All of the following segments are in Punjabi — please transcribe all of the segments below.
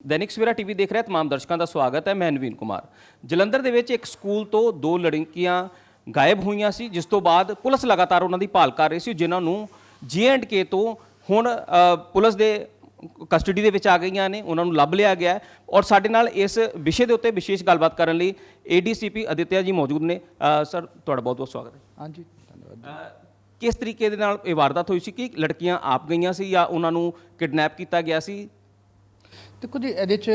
ਦੈਨਿਕ ਸਵੇਰਾ ਟੀਵੀ ਦੇਖ ਰਹੇ ਤਮਾਮ ਦਰਸ਼ਕਾਂ ਦਾ ਸਵਾਗਤ ਹੈ ਮੈਂ ਨਵੀਨ ਕੁਮਾਰ। ਜਲੰਧਰ ਦੇ ਵਿੱਚ ਇੱਕ ਸਕੂਲ ਤੋਂ ਦੋ ਲੜਕੀਆਂ ਗਾਇਬ ਹੋਈਆਂ ਸੀ ਜਿਸ ਤੋਂ ਬਾਅਦ ਪੁਲਿਸ ਲਗਾਤਾਰ ਉਹਨਾਂ ਦੀ ਭਾਲ ਕਰ ਰਹੀ ਸੀ ਜਿਨ੍ਹਾਂ ਨੂੰ ਕੇ ਤੋਂ ਹੁਣ ਪੁਲਿਸ ਦੇ ਕਸਟਡੀ ਦੇ ਵਿੱਚ ਆ ਗਈਆਂ ਨੇ ਉਹਨਾਂ ਨੂੰ ਲੱਭ ਲਿਆ ਗਿਆ ਔਰ ਸਾਡੇ ਨਾਲ ਇਸ ਵਿਸ਼ੇ ਦੇ ਉੱਤੇ ਵਿਸ਼ੇਸ਼ ਗੱਲਬਾਤ ਕਰਨ ਲਈ ਏਡੀਸੀਪੀ ਅਦਿੱਤਿਆ ਜੀ ਮੌਜੂਦ ਨੇ। ਸਰ ਤੁਹਾਡਾ ਬਹੁਤ ਬਹੁਤ ਸਵਾਗਤ ਹੈ। ਹਾਂਜੀ ਧੰਨਵਾਦ ਕਿਸ ਤਰੀਕੇ ਦੇ ਨਾਲ ਇਹ ਵਾਰਦਾਤ ਹੋਈ ਸੀ? ਕਿ ਲੜਕੀਆਂ ਆਪ ਗਈਆਂ ਸੀ ਜਾਂ ਉਹਨਾਂ ਨੂੰ ਕਿਡਨੈਪ ਕੀਤਾ ਗਿਆ ਸੀ? ਦੇਖੋ ਜੀ, ਇਹਦੇ ਚ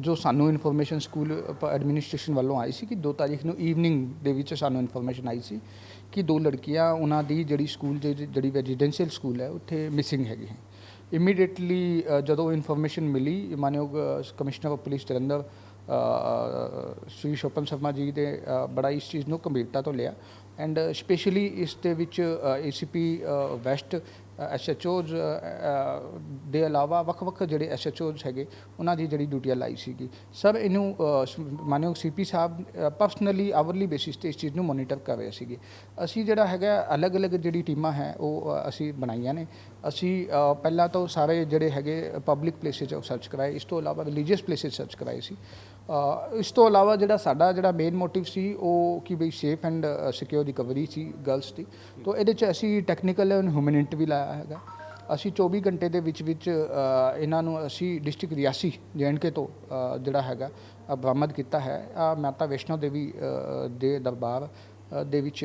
ਜੋ ਸਾਨੂੰ ਇਨਫੋਰਮੇਸ਼ਨ ਸਕੂਲ ਐਡਮਿਨਿਸਟ੍ਰੇਸ਼ਨ ਵੱਲੋਂ ਆਈ ਸੀ ਕਿ 2 ਤਾਰੀਖ ਨੂੰ ਈਵਨਿੰਗ ਦੇ ਵਿੱਚ ਸਾਨੂੰ ਇਨਫੋਰਮੇਸ਼ਨ ਆਈ ਸੀ ਕਿ ਦੋ ਲੜਕੀਆਂ, ਉਹਨਾਂ ਦੀ ਜਿਹੜੀ ਸਕੂਲ ਜਿਹੜੀ ਜਿਹੜੀ ਰੈਜ਼ੀਡੈਂਸ਼ੀਅਲ ਸਕੂਲ ਹੈ, ਉੱਥੇ ਮਿਸਿੰਗ ਹੈਗੀ ਹੈ। ਇਮੀਡੀਏਟਲੀ ਜਦੋਂ ਇਨਫੋਰਮੇਸ਼ਨ ਮਿਲੀ, ਮਾਨਯੋਗ commissioner of police Jalandhar Shri Swapan Sharma ji ਦੇ ਬੜਾ ਇਸ ਚੀਜ਼ ਨੂੰ ਗੰਭੀਰਤਾ ਤੋਂ ਲਿਆ। ਐਂਡ ਸਪੈਸ਼ਲੀ ਇਸ ਦੇ ਵਿੱਚ ਏਸੀਪੀ ਵੈਸਟ ਐਸਐਚਓਜ਼ ਦੇ ਇਲਾਵਾ ਵੱਖ-ਵੱਖ ਜਿਹੜੇ ਐਸਐਚਓਜ਼ ਹੈਗੇ ਉਹਨਾਂ ਦੀ ਜਿਹੜੀ ਡਿਊਟੀਆਂ ਲਾਈ ਸੀਗੀ। ਸਰ ਇਹਨੂੰ ਅ, ਸ- ਮਾਨਯੋਗ CP Sahib personally hourly basis ਤੇ ਇਸ ਚੀਜ਼ ਨੂੰ ਮੋਨੀਟਰ ਕਰ ਰਹੇ ਸੀਗੇ। ਅਸੀਂ ਜਿਹੜਾ ਹੈਗਾ ਅਲੱਗ-ਅਲੱਗ ਜਿਹੜੀ ਟੀਮਾਂ ਹੈ ਉਹ ਅਸੀਂ ਬਣਾਈਆਂ ਨੇ। ਅਸੀਂ ਪਹਿਲਾਂ ਤੋਂ ਸਾਰੇ ਜਿਹੜੇ ਹੈਗੇ ਪਬਲਿਕ ਪਲੇਸਿਸ ਉਹ ਸਰਚ ਕਰਾਏ। ਇਸ ਤੋਂ ਇਲਾਵਾ ਰਿਲੀਜੀਅਸ ਪਲੇਸਿਸ ਸਰਚ ਕਰਾਏ ਸੀ। ਇਸ ਤੋਂ ਇਲਾਵਾ ਜਿਹੜਾ ਸਾਡਾ ਜਿਹੜਾ ਮੇਨ ਮੋਟਿਵ ਸੀ, ਉਹ ਕਿ ਬਈ ਸੇਫ ਐਂਡ ਸਿਕਿਉਰ ਰਿਕਵਰੀ ਸੀ ਗਰਲਸ ਦੀ। ਤੋਂ ਇਹਦੇ ਚ ਅਸੀਂ ਟੈਕਨੀਕਲ ਐਂਡ ਹਿਊਮਨਿਟ ਵੀ ਲਾਇਆ ਹੈਗਾ। ਅਸੀਂ 24 ਘੰਟੇ ਦੇ ਵਿੱਚ ਵਿੱਚ ਇਹਨਾਂ ਨੂੰ ਅਸੀਂ ਡਿਸਟ੍ਰਿਕਟ ਰਿਆਸੀ ਜੈਂਡਕੇ ਤੋਂ ਜਿਹੜਾ ਹੈਗਾ, ਬਰਾਮਦ ਕੀਤਾ ਹੈ। ਮਾਤਾ ਵੈਸ਼ਨੋ ਦੇਵੀ ਦੇ ਦਰਬਾਰ ਦੇ ਵਿੱਚ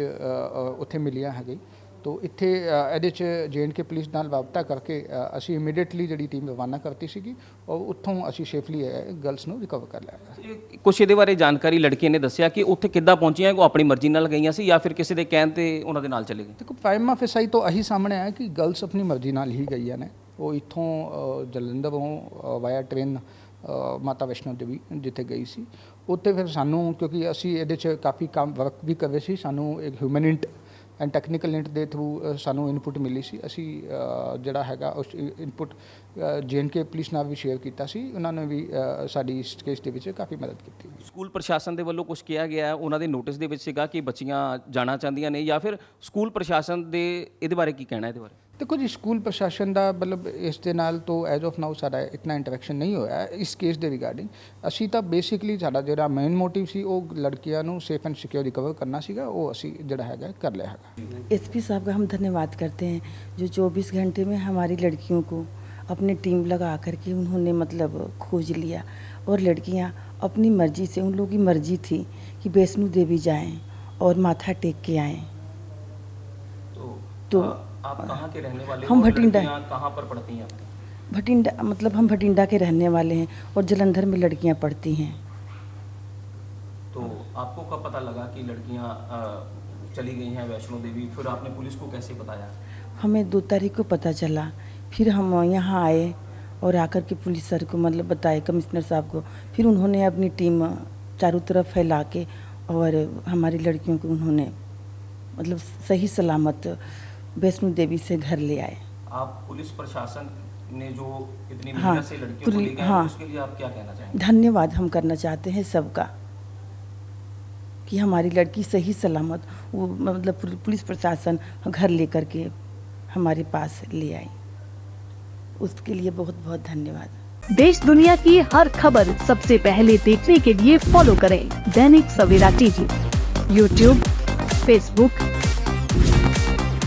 ਉੱਥੇ ਮਿਲੀਆਂ ਹੈਗੀ ਤੋ ਇੱਥੇ ਇਹਦੇ ਚ ਜੇਐਨਕੇ ਪੁਲਿਸ ਨਾਲ ਵਾਪਤਾ ਕਰਕੇ ਅਸੀਂ ਇਮੀਡੀਏਟਲੀ ਜਿਹੜੀ ਟੀਮ ਰਵਾਨਾ ਕਰਤੀ ਸੀਗੀ ਔਰ ਉੱਥੋਂ ਅਸੀਂ ਸੇਫਲੀ ਗਰਲਸ ਨੂੰ ਰਿਕਵਰ ਕਰ ਲਿਆ। ਕੁਛ ਇਹਦੇ ਬਾਰੇ ਜਾਣਕਾਰੀ ਲੜਕੀਆਂ ਨੇ ਦੱਸਿਆ ਕਿ ਉੱਥੇ ਕਿੱਦਾਂ ਪਹੁੰਚੀਆਂ ਉਹ ਆਪਣੀ ਮਰਜ਼ੀ ਨਾਲ ਗਈਆਂ ਸੀ ਜਾਂ ਫਿਰ ਕਿਸੇ ਦੇ ਕਹਿਣ ਤੇ ਉਹਨਾਂ ਦੇ ਨਾਲ ਚਲੇ ਗਏ? ਦੇਖੋ ਪ੍ਰਾਈਮ ਆਫਿਸਾਈ ਤੋਂ ਇਹੀ ਸਾਹਮਣੇ ਆਇਆ ਕਿ ਗਰਲਸ ਆਪਣੀ ਮਰਜ਼ੀ ਨਾਲ ਹੀ ਗਈਆਂ ਨੇ। ਉਹ ਇੱਥੋਂ ਜਲੰਧਰੋਂ ਵਾਇਆ ਟ੍ਰੇਨ ਮਾਤਾ ਵੈਸ਼ਨੋ ਦੇਵੀ ਜਿੱਥੇ ਗਈ ਸੀ। ਉੱਥੇ ਫਿਰ ਸਾਨੂੰ ਕਿਉਂਕਿ ਅਸੀਂ ਇਹਦੇ 'ਚ ਕਾਫੀ ਕੰਮ ਵਰਕ ਵੀ ਕਰ ਰਹੇ ਸੀ ਸਾਨੂੰ ਇੱਕ ਹਿਊਮਨਿਟ ਐਂਡ ਟੈਕਨੀਕਲ ਇੰਟ ਦੇ ਥਰੂ ਸਾਨੂੰ ਇਨਪੁਟ ਮਿਲੀ ਸੀ। ਅਸੀਂ ਜਿਹੜਾ ਹੈਗਾ, ਉਸ ਇਨਪੁਟ ਜੇਐਨਕੇ ਪੁਲਿਸ ਨਾਲ ਵੀ ਸ਼ੇਅਰ ਕੀਤਾ ਸੀ। ਉਹਨਾਂ ਨੇ ਵੀ ਸਾਡੀ ਇਸ ਕੇਸ ਦੇ ਵਿੱਚ ਕਾਫੀ ਮਦਦ ਕੀਤੀ। ਸਕੂਲ ਪ੍ਰਸ਼ਾਸਨ ਦੇ ਵੱਲੋਂ ਕੁਝ ਕਿਹਾ ਗਿਆ, ਉਹਨਾਂ ਦੇ ਨੋਟਿਸ ਦੇ ਵਿੱਚ ਸੀਗਾ ਕਿ ਬੱਚੀਆਂ ਜਾਣਾ ਚਾਹੁੰਦੀਆਂ ਨੇ ਜਾਂ ਫਿਰ ਸਕੂਲ ਪ੍ਰਸ਼ਾਸਨ ਦੇ, ਇਹਦੇ ਬਾਰੇ ਕੀ ਕਹਿਣਾ ਇਹਦੇ ਬਾਰੇ? ਦੇਖੋ ਜੀ ਸਕੂਲ ਪ੍ਰਸ਼ਾਸਨ ਦਾ ਮਤਲਬ ਇਸ ਦੇ ਨਾਲ ਤੋਂ ਐਜ਼ ਆਫ ਨਾਓ ਸਾਡਾ ਇਤਨਾ ਇੰਟਰੈਕਸ਼ਨ ਨਹੀਂ ਹੋਇਆ ਹੈ ਇਸ ਕੇਸ ਦੇ ਰਿਗਾਰਡਿੰਗ ਅਸੀਂ ਤਾਂ ਬੇਸਿਕਲੀ ਸਾਡਾ ਜਿਹੜਾ ਮੇਨ ਮੋਟਿਵ ਸੀ ਉਹ ਲੜਕੀਆਂ ਨੂੰ ਸੇਫ ਐਂਡ ਸਿਕਿਉਰ ਰਿਕਵਰ ਕਰਨਾ ਸੀਗਾ ਉਹ ਅਸੀਂ ਜਿਹੜਾ ਹੈਗਾ ਕਰ ਲਿਆ ਹੈਗਾ एसपी साहब का हम धन्यवाद करते हैं जो 24 घंटे में हमारी लड़कियों को अपनी टीम लगा करके उन्होंने मतलब खोज लिया और लड़कियां अपनी मर्जी से उन लोगों की मर्जी थी कि वैष्णो देवी जाएं और माथा टेक के आएं तो तो आप कहाँ के रहने वाले हम भटिंडा। कहाँ पर पढ़ती हैं भटिंडा मतलब हम भटिंडा के रहने वाले हैं और जलंधर में लड़कियाँ पढ़ती हैं। तो आपको कब पता लगा कि लड़कियाँ चली गई हैं वैष्णो देवी? फिर आपने पुलिस को कैसे बताया? हमें दो तारीख को पता चला। फिर हम यहाँ आए और आकर के पुलिस सर को मतलब बताए कमिश्नर साहब को। फिर उन्होंने अपनी टीम चारों तरफ़ फैला के और हमारी लड़कियों को उन्होंने मतलब सही सलामत वैष्णो देवी से घर ले आए। आप पुलिस प्रशासन ने जो इतनी हाँ, से लड़कियों को हाँ। उसके लिए आप क्या कहना चाहेंगे? धन्यवाद हम करना चाहते हैं सबका कि हमारी लड़की सही सलामत वो मतलब पुलिस प्रशासन घर लेकर के हमारे पास ले आई। उसके लिए बहुत बहुत धन्यवाद। देश दुनिया की हर खबर सबसे पहले देखने के लिए फॉलो करें Dainik Savera TV YouTube Facebook